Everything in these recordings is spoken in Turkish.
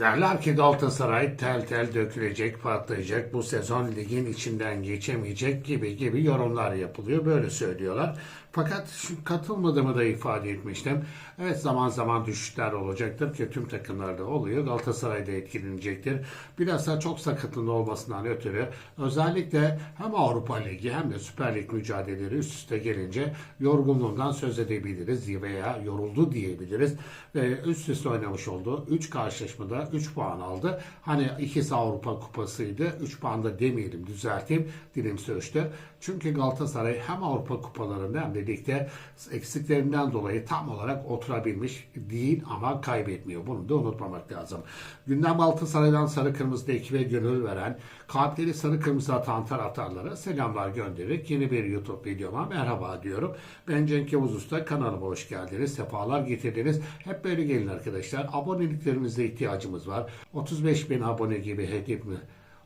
Derler ki Galatasaray tel tel dökülecek, patlayacak, bu sezon ligin içinden geçemeyecek gibi gibi yorumlar yapılıyor. Böyle söylüyorlar. Fakat şu katılmadığımı da ifade etmiştim. Evet zaman zaman düşüşler olacaktır ki tüm takımlarda oluyor. Galatasaray da etkilenecektir. Bilhassa çok sakatın olmasından ötürü özellikle hem Avrupa Ligi hem de Süper Lig mücadeleleri üst üste gelince yorgunluğundan söz edebiliriz veya yoruldu diyebiliriz. Ve üst üste oynamış olduğu 3 karşılaşmada 3 puan aldı. Hani ikisi Avrupa Kupası'ydı. 3 puan da demeyelim düzelteyim dilim sürçtü. Çünkü Galatasaray hem Avrupa Kupalarında hem de ligde eksiklerinden dolayı tam olarak oturabilmiş değil ama kaybetmiyor. Bunu da unutmamak lazım. Gündem Galatasaray'dan sarı kırmızı ekibe gönül veren, kalpleri sarı kırmızı atan taraftarlara selamlar göndererek yeni bir YouTube videoma merhaba diyorum. Ben Cenk Yavuz Usta kanalıma hoş geldiniz. Sefalar getirdiniz. Hep böyle gelin arkadaşlar. Aboneliklerinize ihtiyacımız var. 35 bin abone gibi hedefimi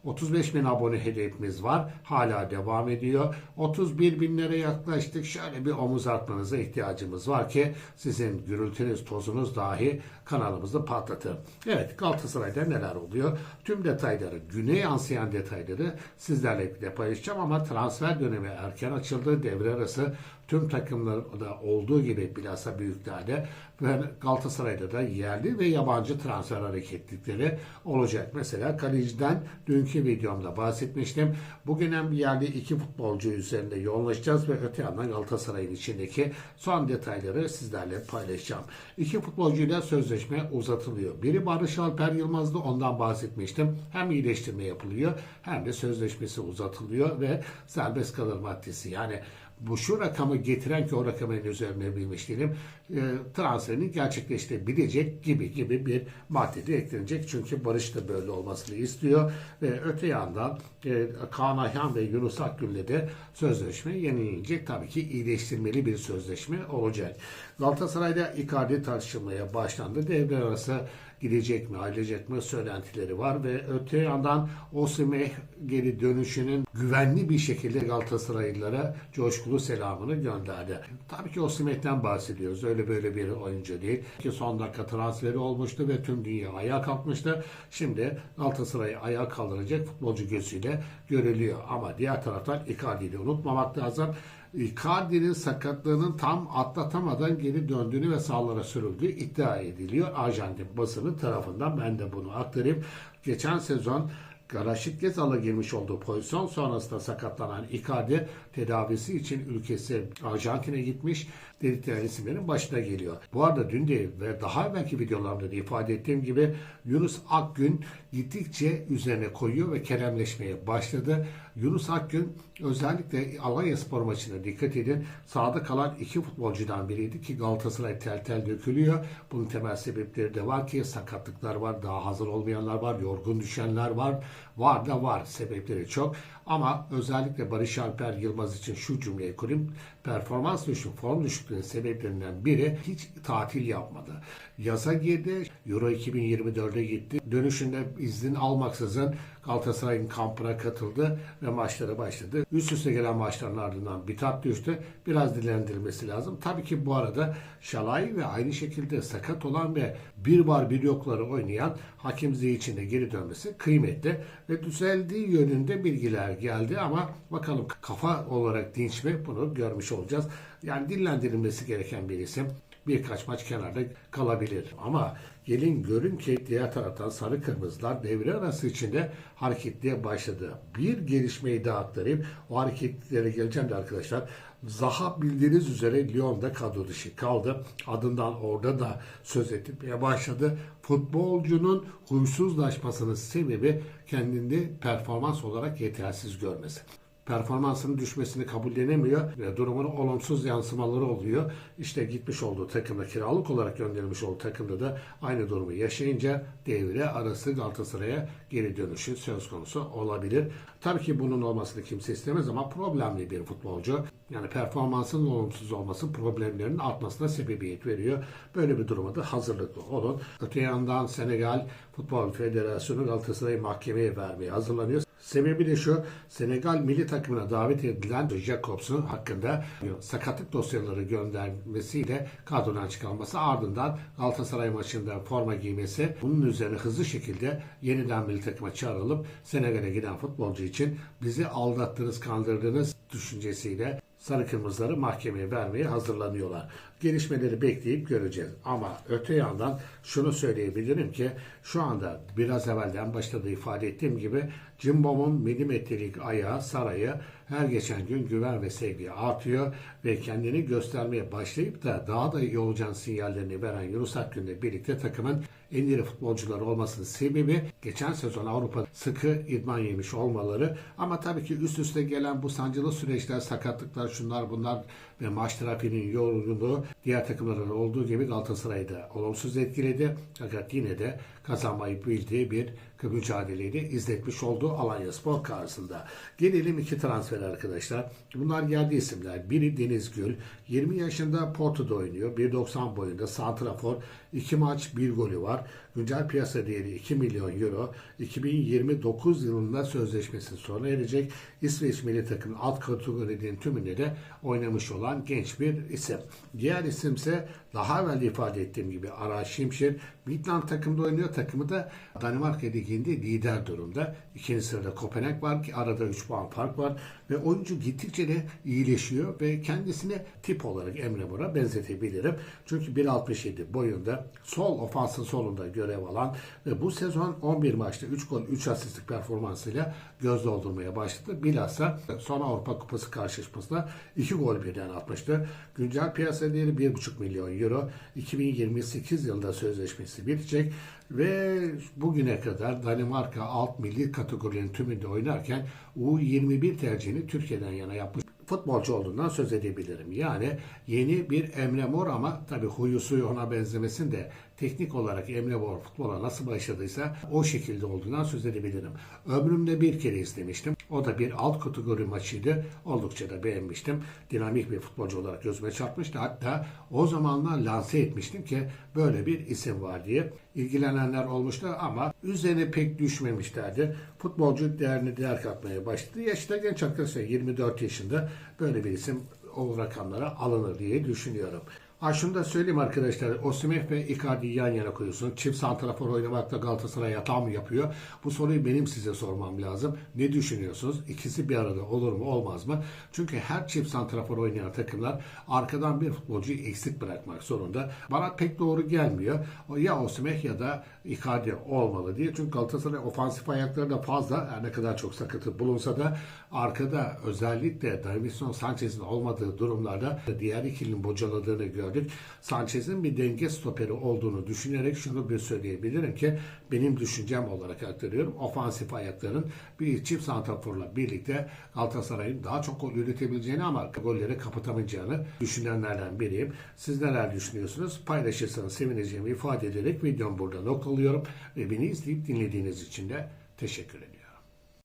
35 bin abone hedefimiz var. Hala devam ediyor. 31 binlere yaklaştık. Şöyle bir omuz atmanıza ihtiyacımız var ki sizin gürültünüz, tozunuz dahi kanalımızı patlatır. Evet Galatasaray'da neler oluyor? Tüm detayları, güne yansıyan detayları sizlerle birlikte paylaşacağım ama transfer dönemi erken açıldı. Devre arası tüm takımlarda olduğu gibi bilhassa büyüklerde ve Galatasaray'da da yerli ve yabancı transfer hareketlikleri olacak. Mesela kaleciden dünkü videomda bahsetmiştim. Bugün hem yerli iki futbolcu üzerinde yoğunlaşacağız ve öte yandan Galatasaray'ın içindeki son detayları sizlerle paylaşacağım. İki futbolcuyla sözleşme uzatılıyor. Biri Barış Alper Yılmaz'dı ondan bahsetmiştim. Hem iyileştirme yapılıyor hem de sözleşmesi uzatılıyor ve serbest kalır maddesi. Yani bu şu rakamı getiren ki o rakamın üzerine bilmiş değilim. E, transferini gerçekleştirebilecek gibi gibi bir madde de eklenecek. Çünkü Barış da böyle olmasını istiyor. Ve öte yandan e, Kaan Ayhan ve Yunus Akgül'le de sözleşme yenilenecek. Tabii ki iyileştirmeli bir sözleşme olacak. Galatasaray'da Icardi tartışılmaya başlandı. Devre arası gidecek mi, ayrılacak mı söylentileri var ve öte yandan Osimhen geri dönüşünün güvenli bir şekilde Galatasaraylılara coşkulu selamını gönderdi. Tabii ki Osimhen'den bahsediyoruz. Öyle böyle bir oyuncu değil. Ki son dakika transferi olmuştu ve tüm dünya ayağa kalkmıştı. Şimdi Galatasaray'ı ayağa kaldıracak futbolcu gözüyle görülüyor. Ama diğer taraftan Icardi'yi unutmamak lazım. Icardi'nin sakatlığının tam atlatamadan geri döndüğünü ve sahalara sürüldüğü iddia ediliyor. Arjantin basını tarafından ben de bunu aktarayım. Geçen sezon Garaşit Gezal'a girmiş olduğu pozisyon sonrasında sakatlanan Icardi tedavisi için ülkesi Arjantin'e gitmiş. Dedikleri isimlerin başına geliyor. Bu arada dün de ve daha evvelki videolarımda da ifade ettiğim gibi Yunus Akgün gittikçe üzerine koyuyor ve keremleşmeye başladı. Yunus Akgün özellikle Alanya Spor maçına dikkat edin. Sağda kalan iki futbolcudan biriydi ki Galatasaray tel tel dökülüyor. Bunun temel sebepleri de var ki sakatlıklar var, daha hazır olmayanlar var, yorgun düşenler var. Var da var sebepleri çok. Ama özellikle Barış Alper Yılmaz için şu cümleyi kurayım. Performans düşük, form düşüklüğünün sebeplerinden biri hiç tatil yapmadı. Yaza girdi, Euro 2024'e gitti. Dönüşünde izin almaksızın Galatasaray'ın kampına katıldı ve maçlara başladı. Üst üste gelen maçların ardından bir tat düştü. Biraz dilendirilmesi lazım. Tabii ki bu arada Şalay ve aynı şekilde sakat olan ve bir var bir yokları oynayan Hakim Ziyech'in de geri dönmesi kıymetli ve düzeldiği yönünde bilgiler geldi ama bakalım kafa olarak dinç mi bunu görmüş olacağız. Yani dillendirilmesi gereken bir isim birkaç maç kenarda kalabilir. Ama gelin görün ki diğer taraftan sarı kırmızılar devre arası içinde hareketliğe başladı. Bir gelişmeyi daha aktarayım. O hareketlere geleceğim de arkadaşlar. Zaha bildiğiniz üzere Lyon'da kadro dışı kaldı. Adından orada da söz etmeye başladı. Futbolcunun huysuzlaşmasının sebebi kendini performans olarak yetersiz görmesi performansının düşmesini kabullenemiyor ve durumun olumsuz yansımaları oluyor. İşte gitmiş olduğu takımda kiralık olarak gönderilmiş olduğu takımda da aynı durumu yaşayınca devre arası Galatasaray'a geri dönüşü söz konusu olabilir. Tabii ki bunun olmasını kimse istemez ama problemli bir futbolcu. Yani performansının olumsuz olması problemlerin artmasına sebebiyet veriyor. Böyle bir duruma da hazırlıklı olun. Öte yandan Senegal Futbol Federasyonu Galatasaray'ı mahkemeye vermeye hazırlanıyor. Sebebi de şu, Senegal milli takımına davet edilen Jacobs'un hakkında sakatlık dosyaları göndermesiyle kadrodan çıkarılması ardından Galatasaray maçında forma giymesi bunun üzerine hızlı şekilde yeniden milli takıma çağrılıp Senegal'e giden futbolcu için bizi aldattınız, kandırdınız düşüncesiyle sarı kırmızıları mahkemeye vermeye hazırlanıyorlar. Gelişmeleri bekleyip göreceğiz. Ama öte yandan şunu söyleyebilirim ki şu anda biraz evvelden başta da ifade ettiğim gibi Cimbom'un milimetrelik ayağı sarayı her geçen gün güven ve sevgi artıyor ve kendini göstermeye başlayıp da daha da iyi olacağını sinyallerini veren Yunus Akgün'le birlikte takımın en iyi futbolcuları olmasının sebebi geçen sezon Avrupa sıkı idman yemiş olmaları ama tabii ki üst üste gelen bu sancılı süreçler, sakatlıklar, şunlar bunlar maç trafiğinin yorgunluğu diğer takımların olduğu gibi Galatasaray'ı da olumsuz etkiledi. Fakat yine de kazanmayı bildiği bir mücadeleyi izletmiş oldu Alanya Spor karşısında. Gelelim iki transfer arkadaşlar. Bunlar geldi isimler. Biri Deniz Gül. 20 yaşında Porto'da oynuyor. 1.90 boyunda santrafor. 2 maç 1 golü var. Güncel piyasa değeri 2 milyon euro. 2029 yılında sözleşmesi sona erecek. İsveç milli takımın alt kategorinin tümünde de oynamış olan genç bir isim. Diğer isimse daha evvel ifade ettiğim gibi Aras Şimşir. Midland takımda oynuyor. Takımı da Danimarka Ligi'nde lider durumda. İkinci sırada Kopenhag var ki arada 3 puan fark var. Ve oyuncu gittikçe de iyileşiyor ve kendisine tip olarak Emre Mor'a benzetebilirim. Çünkü 1.67 boyunda sol ofansın solunda görev alan ve bu sezon 11 maçta 3 gol 3 asistlik performansıyla göz doldurmaya başladı. Bilhassa son Avrupa Kupası karşılaşmasında 2 gol birden atmıştı. Güncel piyasa değeri 1.5 milyon euro. 2028 yılında sözleşmesi bitecek ve bugüne kadar Danimarka alt milli kategorinin tümünde oynarken U21 tercihini Türkiye'den yana yapmış futbolcu olduğundan söz edebilirim. Yani yeni bir Emre Mor ama tabii huyu suyu ona benzemesin de teknik olarak Emre Mor futbola nasıl başladıysa o şekilde olduğundan söz edebilirim. Ömrümde bir kere izlemiştim. O da bir alt kategori maçıydı. Oldukça da beğenmiştim. Dinamik bir futbolcu olarak gözüme çarpmıştı. Hatta o zamanlar lanse etmiştim ki böyle bir isim var diye. İlgilenenler olmuştu ama üzerine pek düşmemişlerdi. Futbolcu değerini değer katmaya başladı. Yaşı da genç arkadaşlar 24 yaşında böyle bir isim o rakamlara alınır diye düşünüyorum. Ha şunu da söyleyeyim arkadaşlar. Osimhen ve Icardi'yi yan yana koyuyorsun. Çift santrafor oynamakta Galatasaray yatağı mı yapıyor? Bu soruyu benim size sormam lazım. Ne düşünüyorsunuz? İkisi bir arada olur mu olmaz mı? Çünkü her çift santrafor oynayan takımlar arkadan bir futbolcuyu eksik bırakmak zorunda. Bana pek doğru gelmiyor. Ya Osimhen ya da Icardi olmalı diye. Çünkü Galatasaray ofansif ayakları da fazla. Her ne kadar çok sakatı bulunsa da arkada özellikle Davinson Sanchez'in olmadığı durumlarda diğer ikilinin bocaladığını gördük. Sanchez'in bir denge stoperi olduğunu düşünerek şunu bir söyleyebilirim ki benim düşüncem olarak aktarıyorum. Ofansif ayakların bir çift santraforla birlikte Galatasaray'ın daha çok gol üretebileceğini ama golleri kapatamayacağını düşünenlerden biriyim. Siz neler düşünüyorsunuz? Paylaşırsanız sevineceğimi ifade ederek videomu burada noktalıyorum ve beni izleyip dinlediğiniz için de teşekkür ediyorum.